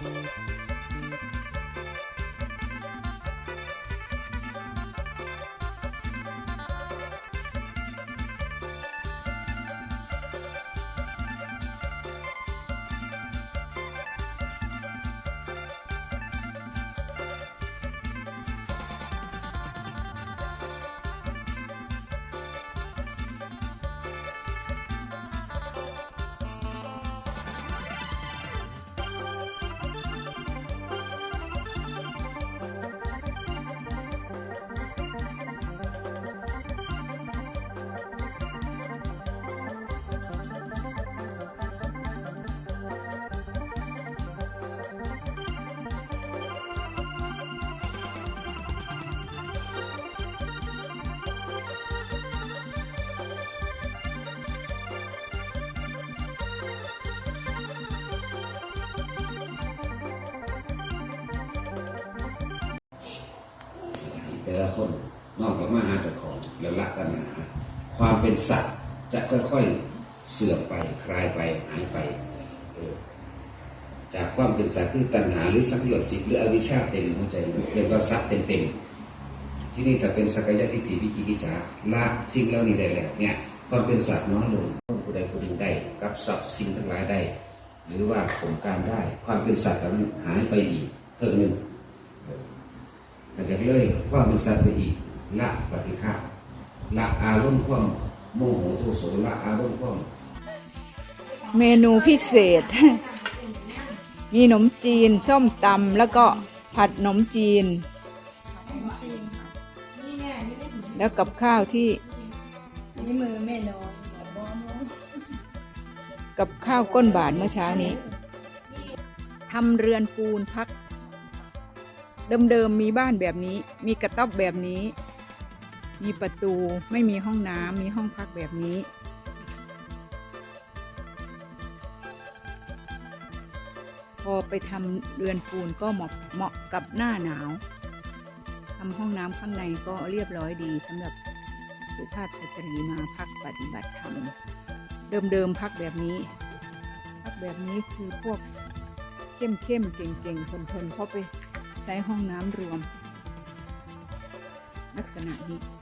Música แต่ละคนนอกจากมาหาจ้าของแล้วละตัณหา ความเป็นสัตว์จะค่อยๆเสื่อมไปคลายไปหายไปจากความเป็นสัตว์คือตัณหาหรือสังโยชน์สิบหรืออวิชชาเต็มหัวใจเรียกว่าสัตว์เต็มๆที่นี่แต่เป็นสักยะทิฏฐิวิจิกิจฉาละสิ่งเหล่านี้ได้แล้วเนี่ยความเป็นสัตว์น้อยลงผู้ใดผู้หนึ่งได้กับทรัพสิ่งทั้งหลายได้ หรือว่าข่มการได้ ความเป็นสัตว์เหล่านั้นหายไปอีกเท่านึง แต่จากเลยความเป็นสัตว์ไปอีกละปฏิฆาละอารมณ์ความโมโหโทโสละอารมณ์ความเมนูพิเศษ มีขนมจีนส้มตำแล้วก็ผัดขนมจีน แล้วกับข้าวที่นี่มือแม่นอนกับข้าวก้นบาทเมื่อเช้านี้ทำเรือนปูนพัก เดิมๆมีบ้านแบบนี้ มีกระต๊อบแบบนี้ มีประตูไม่มีห้องน้ำมีห้องพักแบบนี้ พอไปทำเรือนปูนก็เหมาะเหมาะกับหน้าหนาวทำห้องน้ำข้างในก็เรียบร้อยดีสำหรับสุภาพสตรีมาพักปฏิบัติธรรมเดิมๆพักแบบนี้ พักแบบนี้คือพวกเข้มเข้มๆเก่งเก่งๆทนทนๆเขาไป ช้ห้องน้ำรวม ลักษณะนี้